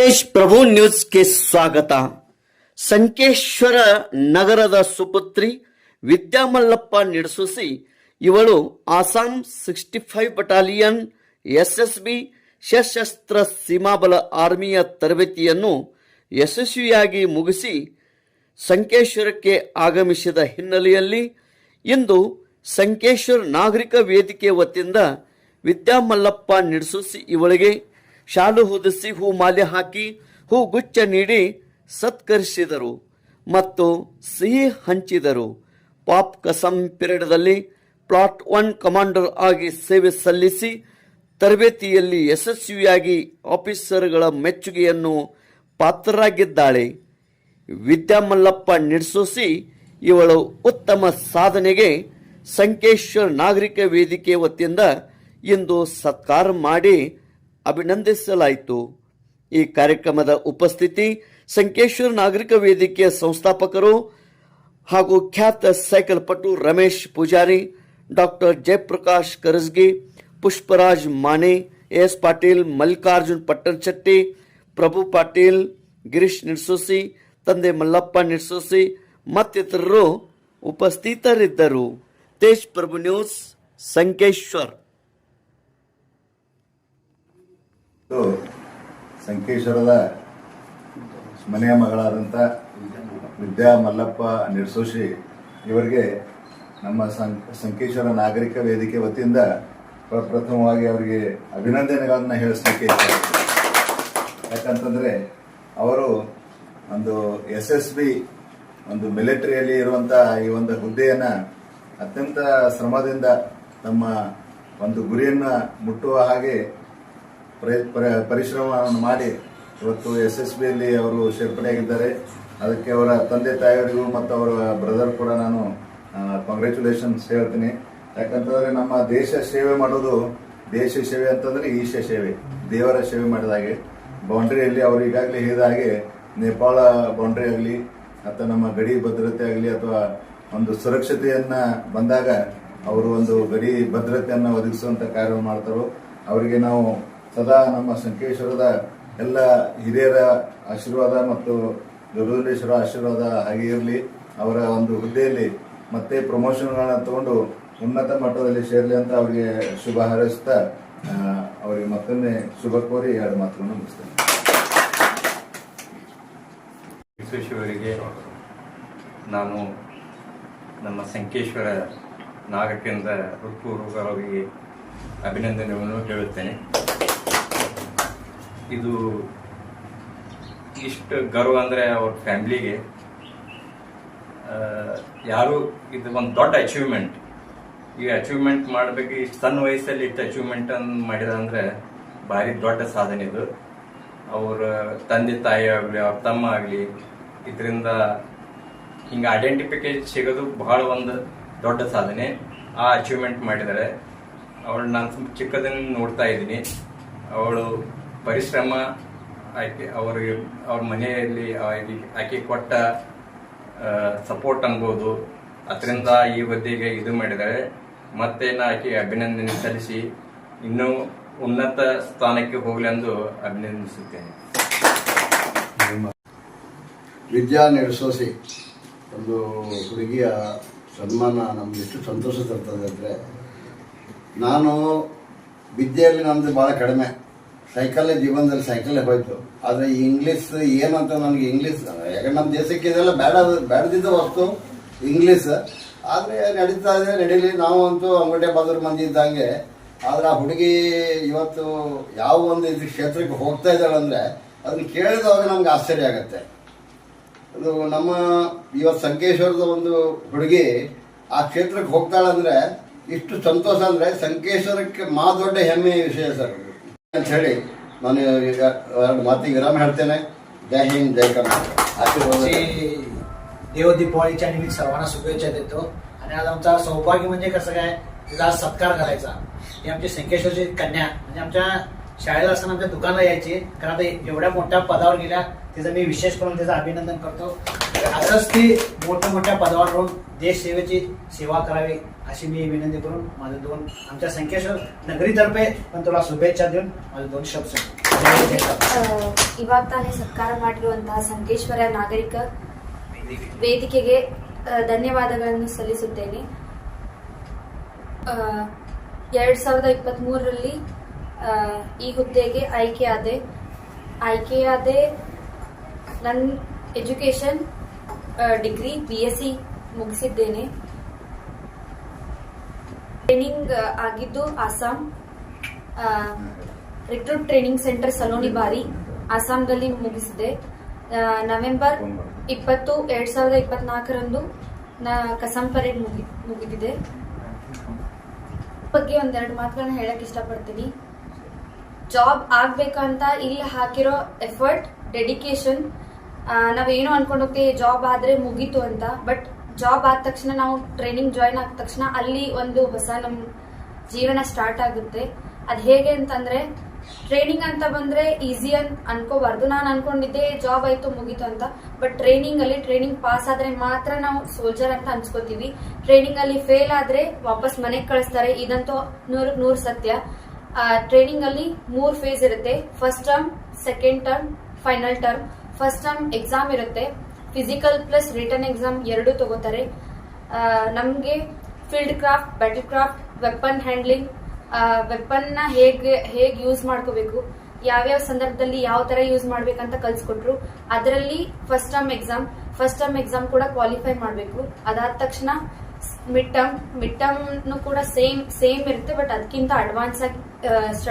ತೇಜ್ ಪ್ರಭು ನ್ಯೂಸ್ಗೆ ಸ್ವಾಗತ. ಸಂಕೇಶ್ವರ ನಗರದ ಸುಪುತ್ರಿ ವಿದ್ಯಾಮಲ್ಲಪ್ಪ ನಿಡಸುಸಿ, ಇವಳು Assam sixty five battalion SSB Sashastra Seemabala ಆರ್ಮಿಯ ತರಬೇತಿಯನ್ನು ಯಶಸ್ವಿಯಾಗಿ ಮುಗಿಸಿ ಸಂಕೇಶ್ವರಕ್ಕೆ ಆಗಮಿಸಿದ ಹಿನ್ನೆಲೆಯಲ್ಲಿ ಇಂದು ಸಂಕೇಶ್ವರ ನಾಗರಿಕ ವೇದಿಕೆ ವತಿಯಿಂದ ವಿದ್ಯಾಮಲ್ಲಪ್ಪ ನಿಡ್ಸುಸಿ ಇವಳಿಗೆ ಶಾಲು ಹೊದಿಸಿ ಹೂ ಮಾಲೆ ಹಾಕಿ ಹೂ ಗುಚ್ಚ ನೀಡಿ ಸತ್ಕರಿಸಿದರು ಮತ್ತು ಸಿಹಿ ಹಂಚಿದರು. ಪಾಪ್ ಕಸಂ ಪಿರಿಯಡ್ದಲ್ಲಿ ಪ್ಲಾಟ್ ಒನ್ ಕಮಾಂಡರ್ ಆಗಿ ಸೇವೆ ಸಲ್ಲಿಸಿ ತರಬೇತಿಯಲ್ಲಿ ಯಶಸ್ವಿಯಾಗಿ ಆಫೀಸರ್ಗಳ ಮೆಚ್ಚುಗೆಯನ್ನು ಪಾತ್ರರಾಗಿದ್ದಾಳೆ. ವಿದ್ಯಾಮಲ್ಲಪ್ಪ ನಿರ್ಸೋಸಿ ಇವಳು ಉತ್ತಮ ಸಾಧನೆಗೆ ಸಂಕೇಶ್ವರ್ ನಾಗರಿಕ ವೇದಿಕೆ ವತಿಯಿಂದ ಇಂದು ಸತ್ಕಾರ ಮಾಡಿ ಅಭಿನಂದಿಸಲಾಯಿತು. ಈ ಕಾರ್ಯಕ್ರಮದ ಉಪಸ್ಥಿತಿ ಸಂಕೇಶ್ವರ ನಾಗರಿಕ ವೇದಿಕೆಯ ಸಂಸ್ಥಾಪಕರು ಹಾಗೂ ಖ್ಯಾತ ಸೈಕಲ್ ಪಟು ರಮೇಶ್ ಪೂಜಾರಿ ಡಾಕ್ಟರ್ ಜಯಪ್ರಕಾಶ್ ಕರಸ್ಗಿ, ಪುಷ್ಪರಾಜ್ ಮಾನೆ ಎಸ್. ಪಾಟೀಲ್, ಮಲ್ಲಿಕಾರ್ಜುನ್ ಪಟ್ಟಣಶೆಟ್ಟಿ ಪ್ರಭು ಪಾಟೀಲ್, ಗಿರೀಶ್ ನಿರ್ಸೋಸಿ ತಂದೆ ಮಲ್ಲಪ್ಪ ನಿಡ್ಸೋಸಿ ಮತ್ತಿತರರು ಉಪಸ್ಥಿತರಿದ್ದರು. ತೇಜ್ ಪ್ರಭು ನ್ಯೂಸ್, ಸಂಕೇಶ್ವರ್ ಇದು ಸಂಕೇಶ್ವರದ ಮನೆಯ ಮಗಳಾದಂಥ ವಿದ್ಯಾ ಮಲ್ಲಪ್ಪ ನಿರ್ಸೋಶಿ ಇವರಿಗೆ ನಮ್ಮ ಸಂ, ಸಂಕೇಶ್ವರ ನಾಗರಿಕ ವೇದಿಕೆ ವತಿಯಿಂದ ಪ್ರಪ್ರಥಮವಾಗಿ ಅವರಿಗೆ ಅಭಿನಂದನೆಗಳನ್ನು ಹೇಳಿಸ್ಲಿಕ್ಕೆ ಯಾಕಂತಂದರೆ ಅವರು ಒಂದು ಎಸ್ ಎಸ್ ಬಿ, ಒಂದು ಮಿಲಿಟರಿಯಲ್ಲಿ ಇರುವಂಥ ಈ ಒಂದು ಹುದ್ದೆಯನ್ನು ಅತ್ಯಂತ ಶ್ರಮದಿಂದ ತಮ್ಮ ಒಂದು ಗುರಿಯನ್ನು ಮುಟ್ಟುವ ಹಾಗೆ ಪರಿಶ್ರಮವನ್ನು ಮಾಡಿ. ಇವತ್ತು ಎಸ್ ಎಸ್ ಬಿಯಲ್ಲಿ ಅವರು ಸೇರ್ಪಡೆಯಾಗಿದ್ದಾರೆ. ಅದಕ್ಕೆ ಅವರ ತಂದೆ ತಾಯಿಯವರಿಗೂ ಮತ್ತು ಅವರ ಬ್ರದರ್ ಕೂಡ ನಾನು ಕಾಂಗ್ರ್ಯಾಚುಲೇಷನ್ಸ್ ಹೇಳ್ತೀನಿ. ಯಾಕಂತಂದರೆ ನಮ್ಮ ದೇಶ ಸೇವೆ ಮಾಡೋದು ದೇಶ ಸೇವೆ ಅಂತಂದರೆ ಈಶ ಸೇವೆ, ದೇವರ ಸೇವೆ ಮಾಡಿದ ಹಾಗೆ. ಬೌಂಡ್ರಿಯಲ್ಲಿ ಅವರು ಈಗಾಗಲೇ ಹೇಳಿದ ಹಾಗೆ ನೇಪಾಳ ಬೌಂಡ್ರಿ ಆಗಲಿ, ಅಥವಾ ನಮ್ಮ ಗಡಿ ಭದ್ರತೆ ಆಗಲಿ, ಅಥವಾ ಒಂದು ಸುರಕ್ಷತೆಯನ್ನು ಬಂದಾಗ ಅವರು ಒಂದು ಗಡಿ ಭದ್ರತೆಯನ್ನು ಒದಗಿಸುವಂಥ ಕಾರ್ಯ ಮಾಡ್ತಾರೋ, ಅವರಿಗೆ ನಾವು ಸದಾ ನಮ್ಮ ಸಂಕೇಶ್ವರದ ಎಲ್ಲ ಹಿರಿಯರ ಆಶೀರ್ವಾದ ಮತ್ತು ಗರುಡೇಶ್ವರ ಆಶೀರ್ವಾದ ಹಾಗೆ ಇರಲಿ. ಅವರ ಒಂದು ಹುದ್ದೆಯಲ್ಲಿ ಮತ್ತೆ ಪ್ರಮೋಷನ್ಗಳನ್ನ ತಗೊಂಡು ಉನ್ನತ ಮಟ್ಟದಲ್ಲಿ ಸೇರಲಿ ಅಂತ ಅವರಿಗೆ ಶುಭ ಹಾರೈಸ್ತಾ ಅವರಿಗೆ ಮತ್ತೊಮ್ಮೆ ಶುಭ ಕೋರಿ ಎರಡು ಮಾತುಗಳನ್ನು ಮುಗಿಸ್ತೇನೆ. ವಿಶ್ವೇಶ್ವರಿಗೆ ನಾನು ನಮ್ಮ ಸಂಕೇಶ್ವರ ನಾಗರಿಕರಿಂದ ಹೃತ್ಪೂರ್ವಕವಾಗಿ ಅಭಿನಂದನೆಯನ್ನು ಹೇಳುತ್ತೇನೆ. ಇದು ಇಷ್ಟು ಗರ್ವ ಅಂದರೆ ಅವ್ರ ಫ್ಯಾಮ್ಲಿಗೆ. ಯಾರು ಇದು ಒಂದು ದೊಡ್ಡ ಅಚೀವ್ಮೆಂಟ್ ಈ ಅಚೀವ್ಮೆಂಟ್ ಮಾಡಬೇಕು, ಇಷ್ಟು ಸಣ್ಣ ವಯಸ್ಸಲ್ಲಿ ಇಷ್ಟು ಅಚೀವ್ಮೆಂಟ್ ಅನ್ನು ಮಾಡಿದ ಅಂದರೆ ಭಾರಿ ದೊಡ್ಡ ಸಾಧನೆ ಇದು. ಅವರ ತಂದೆ ತಾಯಿ ಆಗಲಿ, ಅವ್ರ ತಮ್ಮ ಆಗಲಿ, ಇದರಿಂದ ಹಿಂಗೆ ಐಡೆಂಟಿಫಿಕೇಶನ್ ಸಿಗೋದು ಬಹಳ ಒಂದು ದೊಡ್ಡ ಸಾಧನೆ. ಆ ಅಚೀವ್ಮೆಂಟ್ ಮಾಡಿದ್ದಾರೆ. ಅವಳು ನಾನು ಚಿಕ್ಕದನ್ನು ನೋಡ್ತಾ ಇದ್ದೀನಿ. ಅವಳು ಪರಿಶ್ರಮ ಆಕೆ ಅವ್ರಿಗೆ ಅವ್ರ ಮನೆಯಲ್ಲಿ ಆಕೆ- ಕೊಟ್ಟ ಸಪೋರ್ಟ್ ಅನ್ಬೋದು. ಅದರಿಂದ ಈ ಹುದ್ದೆಗೆ ಇದು ಮಾಡಿದ್ದಾರೆ. ಮತ್ತೆ ನಾ ಆಕೆ ಅಭಿನಂದನೆ ಸಲ್ಲಿಸಿ ಇನ್ನೂ ಉನ್ನತ ಸ್ಥಾನಕ್ಕೆ ಹೋಗಲಿ ಎಂದು ಅಭಿನಂದಿಸುತ್ತೇನೆ. ವಿದ್ಯಾ ನಿರ್ಸೋಸಿ ಒಂದು ಹುಡುಗಿಯ ಸನ್ಮಾನ ನಮ್ಗೆ ಎಷ್ಟು ಸಂತೋಷ ತರ್ತದೆ ಅಂದರೆ, ನಾನು ವಿದ್ಯೆಯಲ್ಲಿ ನಮ್ಮದು ಭಾಳ ಕಡಿಮೆ. ಸೈಕಲ್ಲೇ ಜೀವನದಲ್ಲಿ ಸೈಕಲ್ಲೇ ಹೋಯ್ತು. ಆದರೆ ಈ ಇಂಗ್ಲೀಷ್ ಏನಂತ ನನಗೆ ಇಂಗ್ಲೀಷ್ ಯಾಕಂದ್ರೆ ನಮ್ಮ ದೇಶಕ್ಕೆ ಇದೆಲ್ಲ ಬೇಡ ಬೇಡದಿದ್ದ ವಸ್ತು ಇಂಗ್ಲೀಷ್ ಆದರೆ ನಡೀತಾ ಇದೆ, ನಡೀಲಿ. ನಾವು ಅಂತೂ ಅಂಗಡಿ ಬಾದ್ರ ಮಂದಿ ಇದ್ದಂಗೆ ಆದರೆ ಆ ಹುಡುಗಿ ಇವತ್ತು ಯಾವ ಒಂದು ಇದು ಕ್ಷೇತ್ರಕ್ಕೆ ಹೋಗ್ತಾ ಇದ್ದಾಳೆ ಅಂದರೆ ಅದನ್ನ ಕೇಳಿದವಾಗ ನಮ್ಗೆ ಆಶ್ಚರ್ಯ ಆಗುತ್ತೆ. ಅದು ನಮ್ಮ ಇವತ್ತು ಸಂಕೇಶ್ವರದ ಒಂದು ಹುಡುಗಿ ಆ ಕ್ಷೇತ್ರಕ್ಕೆ ಹೋಗ್ತಾಳಂದ್ರೆ ಇಷ್ಟು ಸಂತೋಷ ಅಂದ್ರೆ ಸಂಕೇಶ್ವರಕ್ಕೆ ಮಾ ದೊಡ್ಡ ಹೆಮ್ಮೆಯ ವಿಷಯ ಸರ್. ಅಂತ ಹೇಳಿ ನಾನು ಈಗ ಎರಡು ಮಾತಿಗೆ ವಿರಾಮ ಹೇಳ್ತೇನೆ ಜೈ ಹಿಂದ್ ಜೈ ಕರ್ನಾಟಕ ಆಶೀರ್ವಾದ अशी देव दिवाळीच्या निमित्त सर्वांना शुभेच्छा देतो आणि आज आमचा सौभाग्य म्हणजे कसं काय तिचा आज सत्कार करायचा ही आमची संकेश्वरची कन्या म्हणजे आमच्या शाळेला असताना आमच्या दुकानाला यायची कारण आता एवढ्या मोठ्या पदावर गेल्या तिचं मी विशेष करून तिचं अभिनंदन करतो असंच ती मोठ्या मोठ्या पदावर राहून देश सेवेची सेवा करावी अशी मी विनंती करून माझे दोन आमच्या संकेश्वर नगरीतर्फे पण तुला शुभेच्छा देऊन माझे दोन शब्द सांगतो ಆ, ಇವಾಗ ತಾನೇ ಸತ್ಕಾರ ಮಾಡಿರುವಂತಹ ಸಂಕೇಶ್ವರ ನಾಗರಿಕ ವೇದಿಕೆಗೆ ಆ, ಧನ್ಯವಾದಗಳನ್ನು ಸಲ್ಲಿಸುತ್ತೇನೆ ಆ, ಎರಡ್ ಸಾವಿರದ ಇಪ್ಪತ್ತ್ ಮೂರರಲ್ಲಿ ಈ ಹುದ್ದೆಗೆ ಆಯ್ಕೆಯಾದೆ ಆಯ್ಕೆಯಾದೆ ನನ್ನ education degree B S C ಮುಗಿಸಿದ್ದೇನೆ training ಆಗಿದ್ದು Assam recruit training centre Saloni Bari ಅಸ್ಸಾಂದಲ್ಲಿ ಮುಗಿಸಿದೆ. November ಇಪ್ಪತ್ತು, ಎರಡ್ ಸಾವಿರದ ಇಪ್ಪತ್ನಾಲ್ಕರಂದು ನಾ ಕಸಂ ಪರೇಡ್ ಮುಗಿ, ಮುಗಿದಿದೆ. ಬಗ್ಗೆ ಒಂದೆರಡು ಮಾತುಗಳನ್ನ ಹೇಳಕ್ ಇಷ್ಟಪಡ್ತೀನಿ. ಜಾಬ್ ಆಗ್ಬೇಕಂತ ಇಲ್ಲಿ ಹಾಕಿರೋ ಎಫರ್ಟ್ ಡೆಡಿಕೇಶನ್ ನಾವೇನು ಅನ್ಕೊಂಡು ಹೋಗ್ತೀವಿ ಜಾಬ್ ಆದ್ರೆ ಮುಗೀತು ಅಂತ ಬಟ್ ಜಾಬ್ ಆದ ತಕ್ಷಣ ನಾವು ಟ್ರೈನಿಂಗ್ ಜಾಯಿನ್ ಆದ ತಕ್ಷಣ ಅಲ್ಲಿ ಒಂದು ಹೊಸ ನಮ್ಮ ಜೀವನ ಸ್ಟಾರ್ಟ್ ಆಗುತ್ತೆ. ಅದು ಹೇಗೆ ಅಂತಂದ್ರೆ ಟ್ರೈನಿಂಗ್ ಅಂತ ಬಂದ್ರೆ ಈಸಿ ಅಂತ ಅನ್ಕೋಬಾರ್ದು. ನಾನು ಅನ್ಕೊಂಡಿದ್ದೆ ಜಾಬ್ ಆಯ್ತು, ಮುಗೀತು ಅಂತ. ಬಟ್ ಟ್ರೈನಿಂಗ್ ಅಲ್ಲಿ ಟ್ರೈನಿಂಗ್ ಪಾಸ್ ಆದ್ರೆ ಮಾತ್ರ ನಾವು ಸೋಲ್ಜರ್ ಅಂತ ಅನ್ಸ್ಕೋತೀವಿ. ಟ್ರೈನಿಂಗ್ ಅಲ್ಲಿ ಫೇಲ್ ಆದ್ರೆ ವಾಪಸ್ ಮನೆಗೆ ಕಳಿಸ್ತಾರೆ. ಇದಂತೂ ನೂರಕ್ ನೂರ್ ಸತ್ಯ. ಟ್ರೈನಿಂಗ್ ಅಲ್ಲಿ ಮೂರ್ ಫೇಸ್ ಇರುತ್ತೆ. First term second term final term first term exam ಇರುತ್ತೆ. ಫಿಸಿಕಲ್ ಪ್ಲಸ್ ರಿಟರ್ನ್ ಎಕ್ಸಾಮ್ ಎರಡು ತಗೋತಾರೆ. ನಮಗೆ field craft battle craft weapon handling ವೆಪನ್ನ ಹೇಗೆ, ಹೇಗ್ ಯೂಸ್ ಮಾಡ್ಕೋಬೇಕು, ಯಾವ್ಯಾವ ಸಂದರ್ಭದಲ್ಲಿ ಯಾವ ತರ ಯೂಸ್ ಮಾಡ್ಬೇಕಂತ ಕಲ್ಸ್ಕೊಟ್ರು. ಅದರಲ್ಲಿ first term exam first term exam ಕೂಡ ಕ್ವಾಲಿಫೈ ಮಾಡಬೇಕು. ಅದಾದ ತಕ್ಷಣ ಮಿಡ್ ಟರ್ಮ್ ಮಿಡ್ ಟರ್ಮ್ ಕೂಡ ಸೇಮ್ ಸೇಮ್ ಇರುತ್ತೆ ಬಟ್ ಅದಕ್ಕಿಂತ ಅಡ್ವಾನ್ಸ್ ಆಗಿ ಸ್ಟಡಿ